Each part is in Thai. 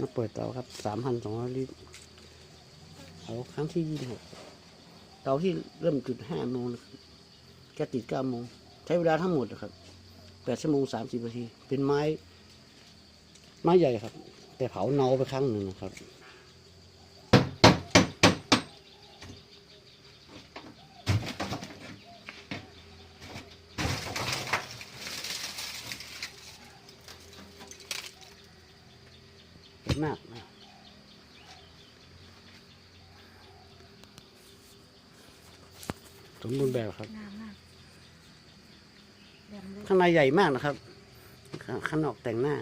มาเปิดเตาครับสามพันสองร้อยลิตรเอาครั้งที่ยี่สิบหกเตาที่เริ่มจุดห้าโมงนะครับแกติดเก้าโมงใช้เวลาทั้งหมดนะครับแปดชั่วโมงสามสิบนาที เป็นไม้ ไม้ใหญ่ครับ แต่เผาเนาไปครั้งหนึ่งนะครับ มากนะสมบูรณ์แบบครับ งามมากแหลมเลยข้างในใหญ่มากนะครับ ข้างข้างนอกแต่งหน้า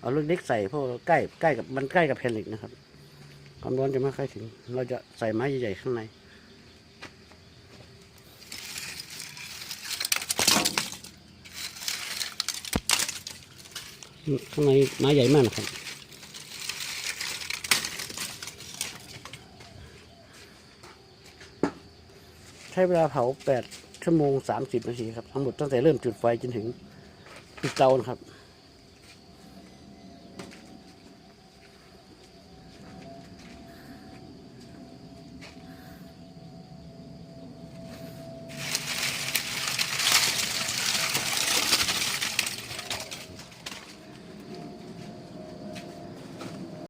เอาลูกเล็กใส่เพราะว่าใกล้ใกล้กับมันใกล้กับแผ่นเหล็กนะครับ ความร้อนจะไม่ค่อยถึง เราจะใส่ไม้ใหญ่ๆข้างใน ข้างในไม้ใหญ่มากนะครับ ช้เวลาเผา 8 ชั่วโมง 30 นาทีครับ ทั้งหมดตั้งแต่เริ่มจุดไฟจนถึงปิดเตานะครับ